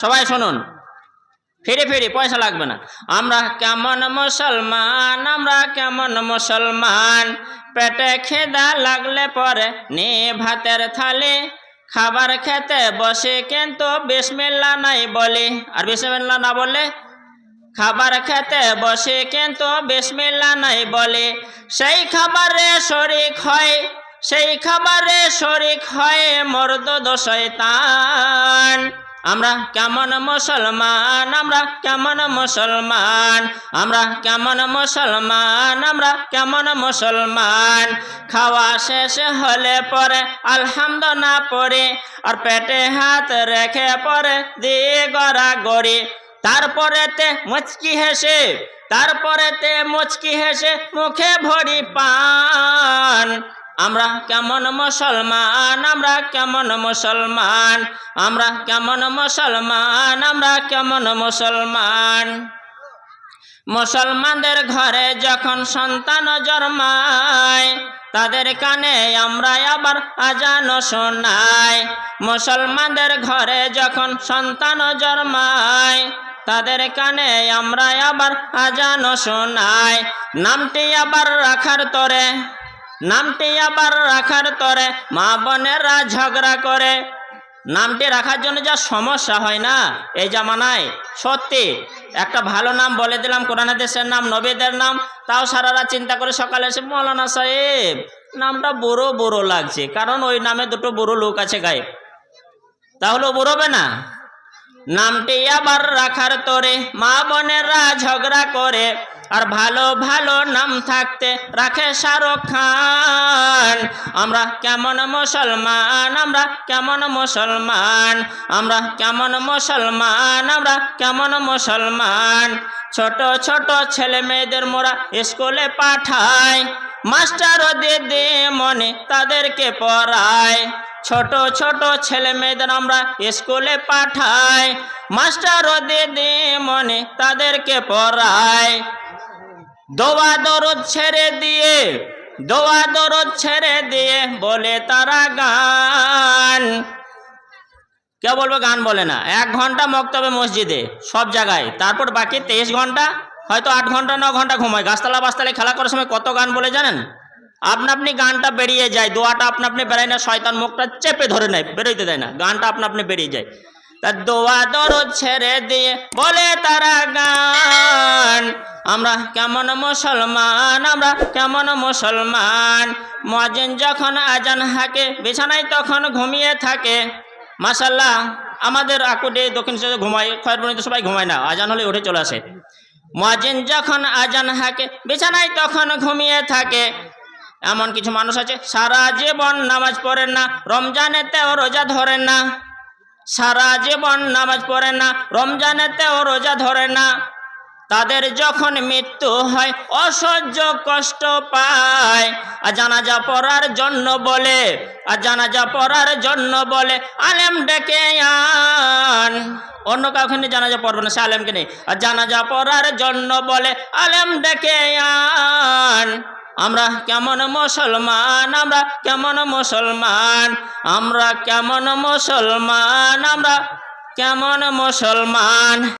সবাই শুনুন। ফিরে ফিরে, পয়সা লাগবে না। আমরা কেমন মুসলমান, আমরা কেমন মুসলমান? পেটে খেদা লাগলে পরে নে ভাতের থালে। খাবার খেতে বসে কিন্তু বিসমিল্লা নাই বলে। আর বিসমিল্লা না বলে খাবার খেতে বসে কিন্তু বিসমিল্লা নাই বলে। সেই খাবারে শরিক হয়, সেই খাবারে শরিক হয় মর্দ শয়তান। আমরা কেমন মুসলমান, আমরা কেমন মুসলমান, আমরা কেমন মুসলমান, আমরা কেমন মুসলমান। খাওয়া শেষ হলে পরে আলহামদ না পড়ে, আর পেটে হাত রেখে পরে দিয়ে গড়া গড়ি। তারপরেতে মুচকি হেসে, তারপরেতে মুচকি হেসে মুখে ভরি পান। আমরা কেমন মুসলমান, আমরা কেমন মুসলমান, আমরা কেমন মুসলমান, আমরা কেমন মুসলমান। মুসলমানদের ঘরে যখন সন্তান জন্মায়, তাদের কানে আমরা আবার আজান শোনাই। মুসলমানদের ঘরে যখন সন্তান জন্মায়, তাদের কানে আমরা আবার আজান শোনাই। নামটি আবার রাখার তরে নামটি আবার রাখার তরে মা বোনেরা ঝগড়া করে। নামটি রাখার জন্য যা সমস্যা হয় না এই জামানায়। সত্যি, একটা ভালো নাম বলে দিলাম কোরআন দেশের নাম, নবীদের নাম, তাও সারারা চিন্তা করে সকালে এসে মৌলানা সাহেব, নামটা বুড়ো বুড়ো লাগছে, কারণ ওই নামে দুটো বুড়ো লোক আছে গায়ে তাহলে বুড়োবে না? নামটি আবার রাখার তরে মা বোনেরা ঝগড়া করে। আর ভালো ভালো নাম থাকতে রাখে শাহরুখ খান। আমরা কেমন মুসলমান, আমরা কেমন মুসলমান, আমরা কেমন মুসলমান, আমরা কেমন মুসলমান। ছোট ছোট ছেলে মেয়েদের মোরা স্কুলে পাঠায় মাস্টার দিদি মনে তাদেরকে পড়ায়। ছোট ছোট ছেলে মেয়েদের আমরা স্কুলে পাঠাই মাস্টার দিদি মনে তাদেরকে পড়ায়। দোয়া দরদ ছেড়ে দিয়ে, দোয়া দরদ ছেড়ে দিয়ে বলে তারা গান। কে বলব গান বলে না। এক ঘণ্টা মক্তবে মসজিদে, সব জায়গায়। তারপর বাকি তেইশ ঘণ্টা, হয়তো আট ঘণ্টা, ন ঘণ্টা ঘুমায়। গাছতলা বাসতলায় খেলা করার সময় কত গান বলে জানেন? আপনা আপনি গানটা বেরিয়ে যায়, দোয়াটা আপনা আপনি বেরোয় না শয়তান মুখটা চেপে ধরে নেয়, বেরোইতে দেয় না। গানটা আপনা আপনি বেরিয়ে যায়। তা দোয়া দরদ ছেড়ে দিয়ে বলে তারা গান। আমরা কেমন মুসলমান, আমরা কেমন মুসলমান? মজিন যখন আজান হাকে, বিছানায় তখন ঘুমিয়ে থাকে। মাসাল্লাহ আমাদের আকুটে দক্ষিণ ঘুমায় খয়েরবনিতে সবাই ঘুমায় না, আজান হলে উঠে চলে আসে। মজিন যখন আজান হাকে, বিছানায় তখন ঘুমিয়ে থাকে। এমন কিছু মানুষ আছে, সারা জীবন নামাজ পড়েন না, রমজানেতেও রোজা ধরেন না। সারা জীবন নামাজ পড়েন না, রমজানেতেও রোজা ধরে না। তাদের যখন মৃত্যু হয়, অসহ্য কষ্ট পায়। আর জানাজা পড়ার জন্য বলে আর জানাজা পড়ার জন্য বলে, আলেম ডেকে আন। অন্য কাউকে নিয়ে জানাজা পড়বে না, সে আলেমকে নেই আর জানাজা পড়ার জন্য বলে, আলেম ডেকে আন। আমরা কেমন মুসলমান, আমরা কেমন মুসলমান, আমরা কেমন মুসলমান, আমরা কেমন মুসলমান।